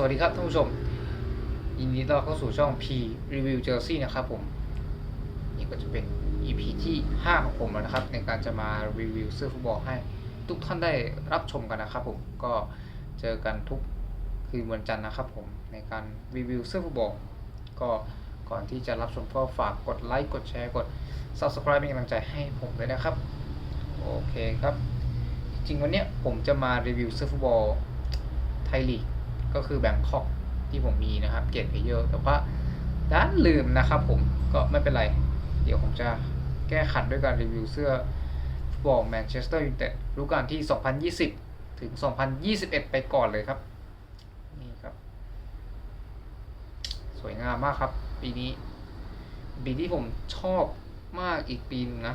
สวัสดีครับท่านผู้ชม ยินดีต้อนรับเข้าสู่ช่อง P Review Jersey นะครับผม นี่ก็จะเป็น EP ที่ 5 ของผมแล้วนะครับ ในการจะมารีวิวเสื้อฟุตบอลให้ทุกท่านได้รับชมกันนะครับผมก็เจอกันทุกคืนวันจันทร์นะครับผม ในการรีวิวเสื้อฟุตบอลก็ก่อนที่จะรับชมก็ฝากกดไลค์กดแชร์กด Subscribe เป็นกำลังใจให้ผมเลยนะครับ โอเคครับ จริงวันนี้ผมจะมารีวิวเสื้อฟุตบอลไทยลีก ก็คือแบงคอกที่ผมมีนะครับเกรดเพเยอร์แต่ว่าด้านลืมนะครับผมก็ไม่เป็นไร เดี๋ยวผมจะแก้ขัดด้วยการรีวิวเสื้อฟุตบอลแมนเชสเตอร์ยูไนเต็ดฤดูกาลที่ 2020 ถึง 2021 ไปก่อนเลยครับ นี่ครับ สวยงามมากครับ ปีนี้ ปีที่ผมชอบมากอีกปีนึงนะ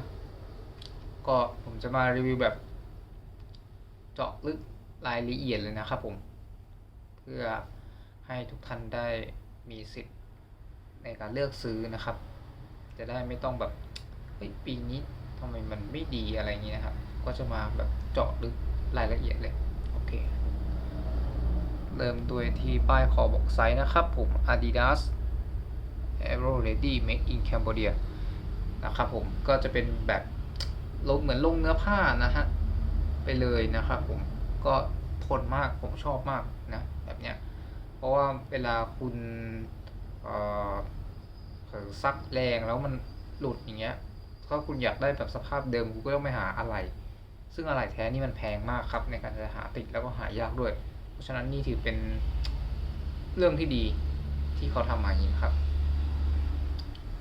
ก็ผมจะมารีวิวแบบ เจาะลึกรายละเอียดเลยนะครับผม พื่อให้ทุกท่านได้มีสิทธิ์ในการเลือกซื้อนะครับ จะได้ไม่ต้องแบบเฮ้ยปีนี้ทำไมมันไม่ดีอะไรอย่างนี้นะครับ ก็จะมาแบบเจาะลึกรายละเอียดเลย โอเค เริ่มด้วยที่ป้ายขอบอกไซส์นะครับผม Adidas Aero Ready Made in Cambodia นะครับผม ก็จะเป็นแบบลงเหมือนลงเนื้อผ้านะฮะ ไปเลยนะครับผม ก็ทนมากผมชอบมากนะ เนี้ยเพราะว่าเวลาคุณเอ่อซักแรงแล้วมันหลุดอย่างเงี้ยถ้าคุณอยากได้แบบสภาพเดิมคุณก็ต้องไปหาอะไร ซึ่งอะไรแท้นี่มันแพงมากครับในการจะหาติดแล้วก็หายากด้วย เพราะฉะนั้นนี่ถือเป็นเรื่องที่ดีที่เขาทำมาอย่างนี้นะครับ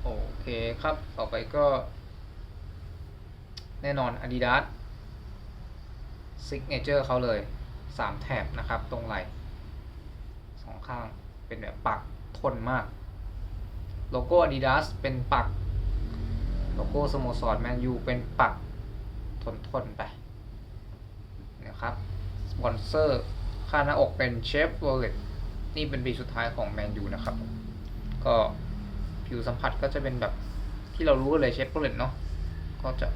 โอเคครับ ต่อไปก็ แน่นอน Adidas ซิกเนเจอร์เขาเลย 3 แถบนะครับ ตรงไหล่ ข้างเป็นแบบปักทนมาก โลโก้ Adidas เป็นปัก โลโก้สโมสรแมนยูเป็นปักทนทนไปนะครับสปอนเซอร์ค่าหน้าอกเป็นเชฟโรเลตนี่เป็นปีสุดท้ายของแมนยูนะครับ ก็ผิวสัมผัสก็จะเป็นแบบที่เรารู้เลยเชฟโรเลตเนาะก็จะ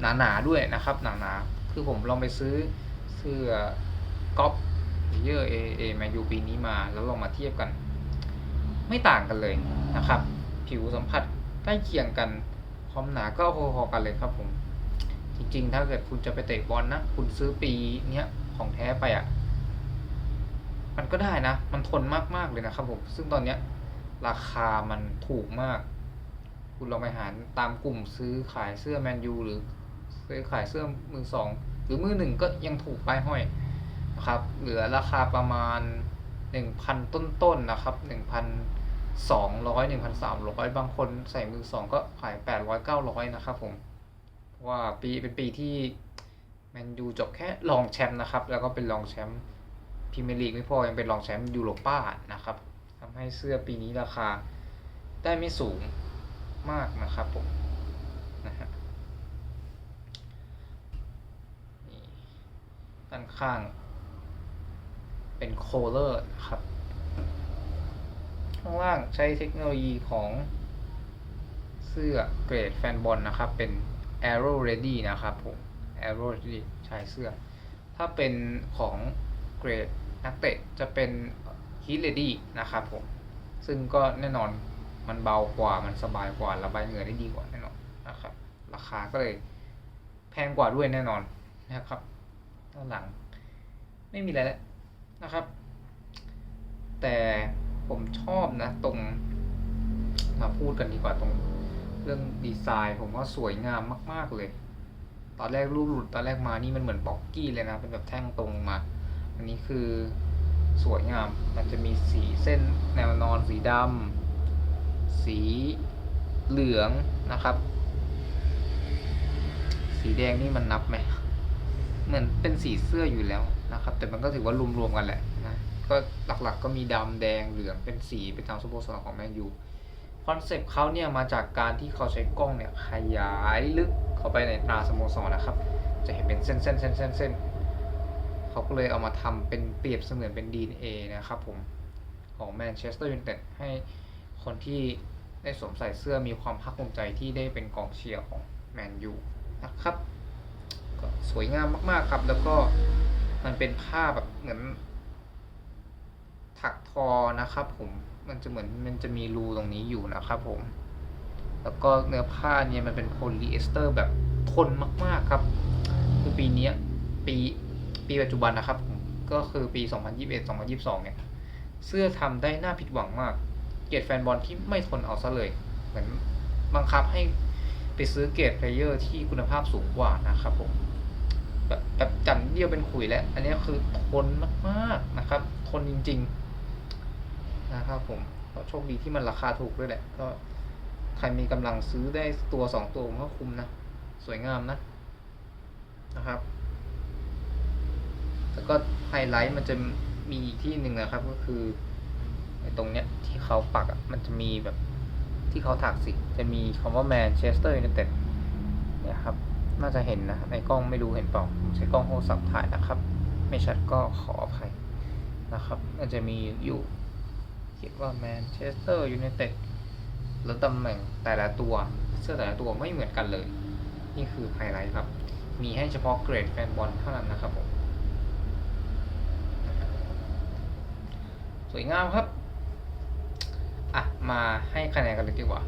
หนาๆด้วยนะครับหนาๆคือผมลองไปซื้อเสื้อก๊อป เยอร์เอเอแมนยูปีนี้มาแล้วลองมาเทียบกัน ไม่ต่างกันเลยนะครับ ผิวสัมผัสใกล้เคียงกันความหนาก็พอๆกันเลยครับผม จริงๆ ถ้าเกิดคุณจะไปเตะบอลนะคุณซื้อปีเนี้ยของแท้ไปอะ่ะ มันก็ได้นะ มันทนมากๆเลยนะครับผม ซึ่งตอนเนี้ย ราคามันถูกมาก คุณลองไปหาตามกลุ่มซื้อขายเสื้อแมนยูหรือซื้อขายเสื้อมือสอง หรือมือหนึ่งก็ยังถูกไปห้อย ครับ เหลือราคาประมาณหนึ่งพันต้นๆนะครับหนึ่งพันสองร้อยหนึ่งพันสามร้อยบางคนใส่มือสองก็ขายแปดร้อยเก้าร้อยนะครับผมเพราะว่าปีเป็นปีที่แมนยูจบแค่รองแชมป์นะครับ แล้วก็เป็นรองแชมป์พรีเมียร์ลีกไม่พอยังเป็นรองแชมป์ยูโรป้านะครับทำให้เสื้อปีนี้ราคาได้ไม่สูงมากนะครับผมนะฮะนี่ด้านข้าง เป็นโคเลอร์นะครับ ข้างล่างใช้เทคโนโลยีของเสื้อเกรดแฟนบอลนะครับ เป็น Aero Ready นะครับผม Aero Ready ใช้เสื้อ ถ้าเป็นของเกรดนักเตะจะเป็น Heat Ready นะครับผม ซึ่งก็แน่นอนมันเบากว่ามันสบายกว่าระบายเหงื่อได้ดีกว่าแน่นอนนะครับ ราคาก็เลยแพงกว่าด้วยแน่นอนนะครับด้านหลัง ไม่มีอะไรแล้ว นะครับ แต่ผมชอบนะตรงมาพูดกันดีกว่าตรงเรื่องดีไซน์ ผมว่าสวยงามมาก ๆเลย ตอนแรกรูปหลุดตอนแรกมานี่มันเหมือนบ็อกกี้เลยนะ เป็นแบบแท่งตรงมา อันนี้คือสวยงาม มันจะมีสีเส้นแนวนอนสีดำสีเหลืองนะครับ สีแดงนี่มันนับไหม เหมือนเป็นสีเสื้ออยู่แล้วนะครับ แต่มันก็ถือว่ารวมๆกันแหละนะก็หลักๆก็มีดำแดงเหลืองเป็นสีเป็นตามสโมสรของแมนยูคอนเซปต์เขาเนี่ยมาจากการที่เขาใช้กล้องเนี่ยขยายลึกเข้าไปในตราสโมสรนะครับ จะเห็นเป็นเส้นๆเส้นเส้นเส้นเส้นเขาก็เลยเอามาทำเป็นเปรียบเสมือนเป็น DNA นะครับผมของแมนเชสเตอร์ยูไนเต็ดให้คนที่ได้สวมใส่เสื้อมีความภาคภูมิใจที่ได้เป็นกองเชียร์ของแมนยู สวยงามมากๆครับ แล้วก็มันเป็นผ้าแบบเหมือน ถักทอนะครับ ผมมันจะเหมือนมันจะมีรูตรงนี้อยู่นะครับ ผม แล้วก็เนื้อผ้าเนี่ยมันเป็นโพลีเอสเตอร์แบบทนมาก ๆครับ คือปีนี้ปีปีปัจจุบันนะครับ ผมก็คือปี 2021-2022 เนี่ย เสื้อทำได้น่าผิดหวังมาก เกรดแฟนบอลที่ไม่ทนเอาซะเลย เหมือนบังคับให้ไปซื้อเกรดเพลเยอร์ที่คุณภาพสูงกว่านะครับผม แบบแบบจันเดียวเป็นขุยแล้ว อันนี้คือทนมากๆนะครับ ทนจริง ๆ นะครับผมก็โชคดีที่มันราคาถูกด้วยแหละ ก็ใครมีกำลังซื้อได้ตัวสองตัวผมก็คุ้มนะ สวยงามนะนะครับ แล้วก็ไฮไลท์มันจะมีอีกที่หนึ่งนะครับ ก็คือไอ้ตรงเนี้ยที่เขาปักอะมันจะมีแบบที่เขาถักสิ จะมีคำว่าแมนเชสเตอร์ยูไนเต็ดนี่ยครับ น่าจะเห็นนะในกล้องไม่รู้เห็นเปล่าใช้กล้องโทรศัพท์ถ่ายนะครับ ไม่ชัดก็ขออภัยนะครับมันจะมีอยู่เขียนว่าแมนเชสเตอร์ยูไนเต็ดแล้วตำแหน่งแต่ละตัวเสื้อแต่ละตัวไม่เหมือนกันเลย นี่คือไฮไลท์ครับ มีให้เฉพาะเกรดแฟนบอลเท่านั้นนะครับผมสวยงามครับ อะ มาให้คะแนนกันเลยดีกว่า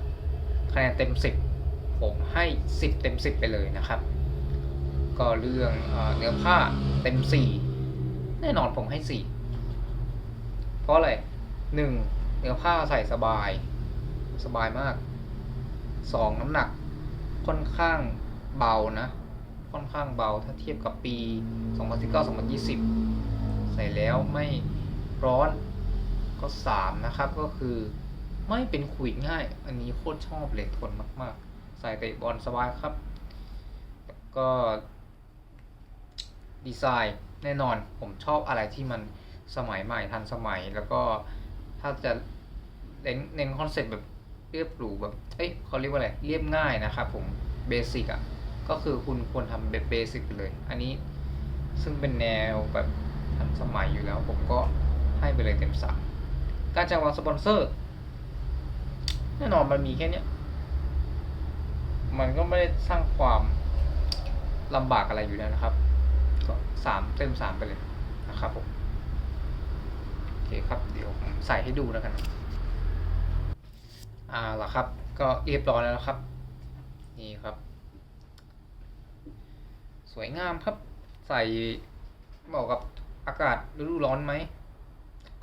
คะแนนเต็ม10 ผมให้ 10 เต็ม 10 ไปเลยนะครับ ก็เรื่องเนื้อผ้าเต็ม 4 แน่นอนผมให้ 4 เพราะอะไร 1. เนื้อผ้าใส่สบาย สบายมาก 2. น้ำหนักค่อนข้างเบานะ ค่อนข้างเบาถ้าเทียบกับปี 2019-2020 ใส่แล้วไม่ร้อนก็ 3 นะครับก็คือไม่เป็นขุยง่าย อันนี้โคตรชอบเลยทนมาก ๆ ใส่เตะบอลสบายครับ ก็ดีไซน์แน่นอนผมชอบอะไรที่มันสมัยใหม่ทันสมัยแล้วก็ถ้าจะเน้นเน้นคอนเซ็ปต์แบบเรียบหรูแบบเอ้ยเขาเรียกว่าอะไรเรียบง่ายนะครับผมเบสิกอะก็คือคุณควรทำแบบเบสิกเลย อันนี้ซึ่งเป็นแนวแบบทันสมัยอยู่แล้ว ผมก็ให้ไปเลยเต็มสามการจัดวางสปอนเซอร์ แน่นอนมันมีแค่เนี้ย มันก็ไม่ได้สร้างความลำบากอะไรอยู่แล้วนะครับ ก็สามเต็มสามไปเลยนะครับผมโอเคครับเดี๋ยวใส่ให้ดูแล้วกันอ่าล่ะครับ ก็เรียบร้อยแล้วครับ นี่ครับ สวยงามครับ ใส่เหมาะกับอากาศฤดูร้อนไหม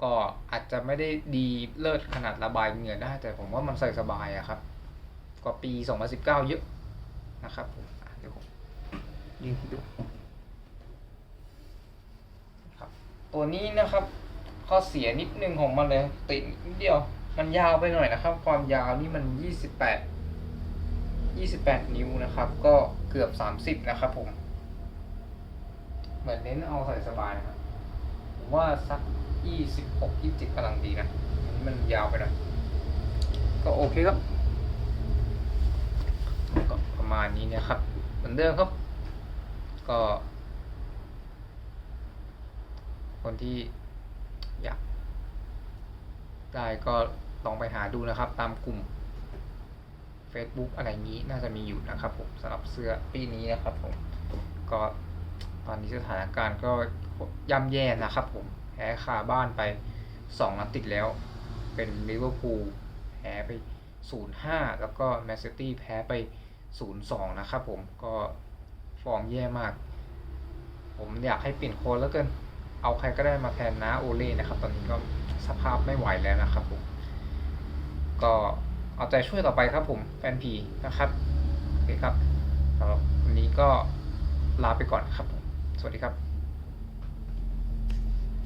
ก็อาจจะไม่ได้ดีเลิศขนาดระบายเหงื่อได้แต่ผมว่ามันใส่สบายอะครับ กว่าปี 2019 เยอะนะครับผมเดี๋ยวผมยิงให้ดูครับตัวนี้นะครับข้อเสียนิดนึงของมันเลยติดนิดเดียว มันยาวไปหน่อยนะครับ ความยาวนี่มัน 28 28 นิ้วนะครับ ก็เกือบ 30 นะครับผมเหมือนเน้นเอาใส่สบายนะครับผมว่าสัก 26 27กำลังดีนะนี้มันยาวไปหน่อยก็โอเคครับ มาณนี้นะครับ เหมือนเดิมครับ ก็ คนที่อยากได้ก็ลองไปหาดูนะครับ ตามกลุ่ม Facebook อะไรนี้น่าจะมีอยู่นะครับผมสำหรับเสื้อปีนี้นะครับผมก็ตอนนี้สถานการณ์ก็ย่ำแย่นะครับผมแพ้คาบ้านไปสองนัดติดแล้ว เป็นลิเวอร์พูลแพ้ไป 0-5 แล้วก็แมนซิตี้แพ้ไป 0-2 นะครับผมก็ฟอร์มแย่มาก ผมอยากให้เปลี่ยนโค้ชแล้วกันเอาใครก็ได้มาแทนนะโอเล่นะครับ ตอนนี้ก็สภาพไม่ไหวแล้วนะครับผม ก็เอาใจช่วยต่อไปครับผมแฟนพีนะครับโอเคครับสำหรับวันนี้ก็ลาไปก่อนครับผม สวัสดีครับ